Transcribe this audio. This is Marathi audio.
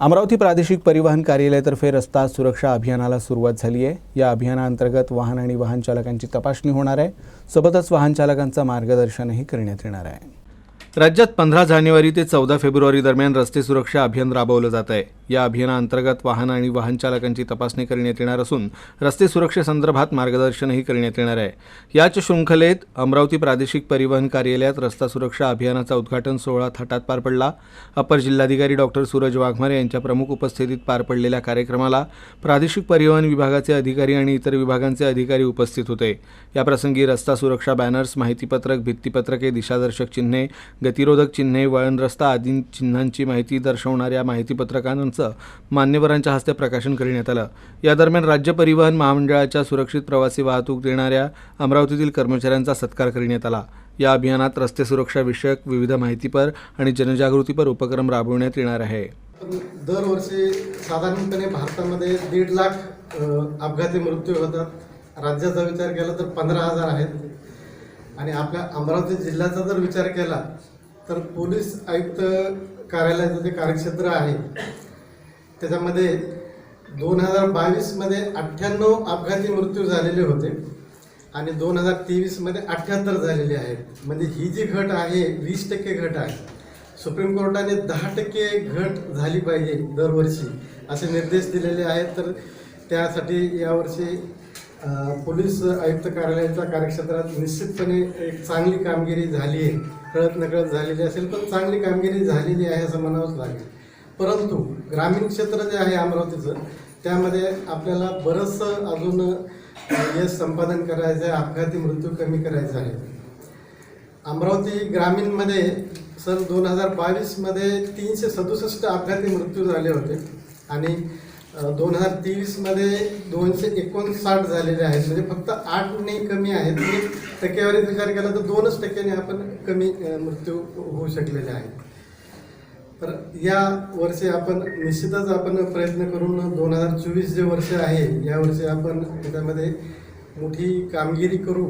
अमरावती प्रादेशिक परिवहन कार्यालयातर्फे रस्ता सुरक्षा अभियानाला सुरुवात झाली आहे. या अभियानाअंतर्गत वाहन आणि वाहन चालकांची तपासणी होणार आहे. सोबतच वाहन चालकांचं मार्गदर्शनही करण्यात येणार आहे. राज्यात पंधरा जानेवारी ते चौदा फेब्रुवारी दरम्यान रस्ते सुरक्षा अभियान राबवलं जात आहे. या अभियानाअंतर्गत वाहन आणि वाहन चालकांची तपासणी करण्यात येणार असून रस्ते सुरक्षेसंदर्भात मार्गदर्शनही करण्यात येणार आहे. याच शृंखलेत अमरावती प्रादेशिक परिवहन कार्यालयात रस्ता सुरक्षा अभियानाचा उद्घाटन सोहळा थाटात पार पडला. अपर जिल्हाधिकारी डॉक्टर सूरज वाघमारे यांच्या प्रमुख उपस्थितीत पार पडलेल्या कार्यक्रमाला प्रादेशिक परिवहन विभागाचे अधिकारी आणि इतर विभागांचे अधिकारी उपस्थित होते. याप्रसंगी रस्ता सुरक्षा बॅनर्स माहितीपत्रक भित्तीपत्रके दिशादर्शक चिन्हे गतिरोधक चिन्हे वळण रस्ता आदी चिन्हांची माहिती दर्शवणाऱ्या माहितीपत्रकांचं मान्यवरांच्या हस्ते प्रकाशन करण्यात आलं. या दरम्यान राज्य परिवहन महामंडळाच्या सुरक्षित प्रवासी वाहतूक देणाऱ्या अमरावतीतील कर्मचाऱ्यांचा सत्कार करण्यात आला. या अभियानात रस्ते सुरक्षा विषयक विविध माहितीपर आणि जनजागृतीपर उपक्रम राबवण्यात येणार आहे. दरवर्षी साधारणपणे भारतामध्ये दीड लाख अपघाती मृत्यू होतात. राज्याचा विचार केला तर पंधरा हजार आहेत. आणि आपल्या अमरावती जिल्ह्याचा जर विचार केला तर पोलीस आयुक्त कार्यालयाचं जे कार्यक्षेत्र आहे त्याच्यामध्ये दोन हजार बावीसमध्ये अठ्ठ्याण्णव अपघाती मृत्यू झालेले होते आणि दोन हजार तेवीसमध्ये अठ्ठ्याहत्तर झालेले आहेत. म्हणजे ही जी घट आहे वीस टक्के घट आहे. सुप्रीम कोर्टाने दहा टक्के घट झाली पाहिजे दरवर्षी असे निर्देश दिलेले आहेत. तर त्यासाठी यावर्षी पोलीस आयुक्त कार्यालयाच्या कार्यक्षेत्रात निश्चितपणे एक चांगली कामगिरी झाली आहे. कळत नकळत झालेली असेल पण चांगली कामगिरी झालेली आहे असं म्हणावंच लागेल. परंतु ग्रामीण क्षेत्र जे आहे अमरावतीचं त्यामध्ये आपल्याला बरंचसं अजून यश संपादन करायचं आहे अपघाती मृत्यू कमी करायचा आहे. अमरावती ग्रामीणमध्ये सन दोन हजार बावीसमध्ये तीनशे सदुसष्ट अपघाती मृत्यू झाले होते. आणि दोन हजार तेवीसमध्ये दोनशे एकोणसाठ झालेले आहेत. म्हणजे फक्त आठने कमी आहेत. म्हणजे टक्केवारीत विचार केला तर दोनच टक्क्याने आपण कमी मृत्यू होऊ शकलेले आहेत. तर या वर्षी आपण निश्चितच आपण प्रयत्न करून दोन हजार चोवीस जे वर्ष आहे या वर्षी आपण त्याच्यामध्ये मोठी कामगिरी करू.